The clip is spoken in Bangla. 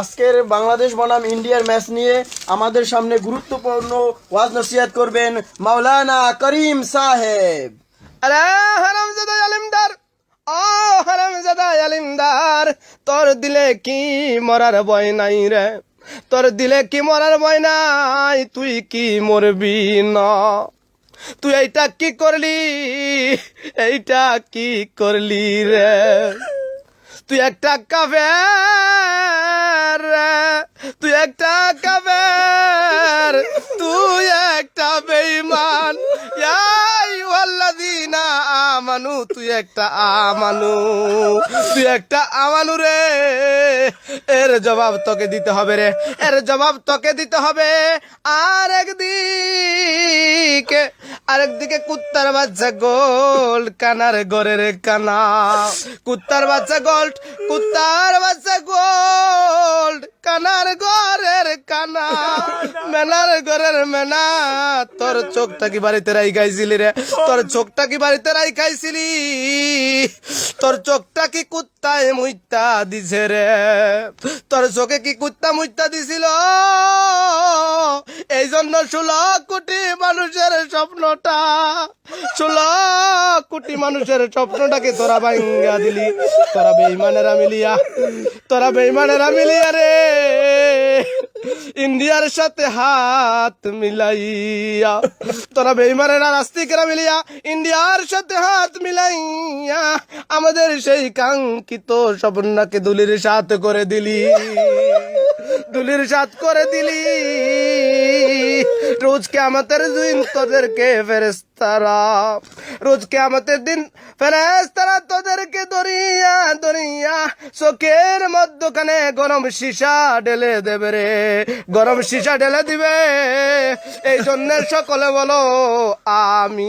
আজকের বাংলাদেশ বনাম ইন্ডিয়ার ম্যাচ নিয়ে আমাদের সামনে গুরুত্বপূর্ণ ওয়াজ নসিহাত করবেন মাওলানা করিম সাহেব। আরে হারামজাদা আলিমদার, ও হারামজাদা আলিমদার, তোর দিলে কি মরার ভয় নাই রে? তোর দিলে কি মরার ভয় নাই, তুই কি মরবি না? তুই এইটা কি করলি? এইটা কি করলি রে? তুই একটা কাফের আমানু, তুই একটা আমানু, তুই একটা আমানু রে। এর জবাব তোকে দিতে হবে রে, এর জবাব তোকে দিতে হবে। আর একদিকে আরেকদিকে কুত্তার বাচ্চা গোল, কানার রে কানা। কুত্তার বাচ্চা গোল্ড কুত্তার বাচ্চা গোল্ড কানার গরের কানা মেনার গরের মেনা তোর চোখটা কি বাড়িতে রাই খাইছিলি রে? তোর চোখটা কি বাড়িতে রাই খাইছিলি তোর চোখটা কি কুত্তায় মুইতা দিছে রে? তোর চোখে কি কুত্তা মুইতা দিছিল? এই জন্য ষোলো কোটি মানুষের স্বপ্নটা, ষোলো কোটি মানুষের স্বপ্নটাকে তোরা ভাঙ্গা দিলি। তোরা বেইমানেরা মিলিয়া, তোরা বেইমানেরা মিলিয়া রে। ইন্ডিয়ার সাথে হাত মিলাইয়া, তোরা বেইমানেরা রাস্তিকেরা মিলিয়া ইন্ডিয়ার সাথে হাত মিলাইয়া আমাদের সেই কাঙ্ক্ষিত স্বপ্নকে দুলির সাথ করে দিলি। দুলির সাথ করে দিলি। রোজ কেমতের দিন তোদেরকে ফেরেস্তারা রোজ কেমতের দিন ফেরেস্তারা তোদেরকে দরিয়া দরিয়া চোখের মধ্যখানে গরম সীসা ঢেলে দেবে রে, গরম সীসা ঢেলে দিবে। এই জন্য সকলে বলো আমি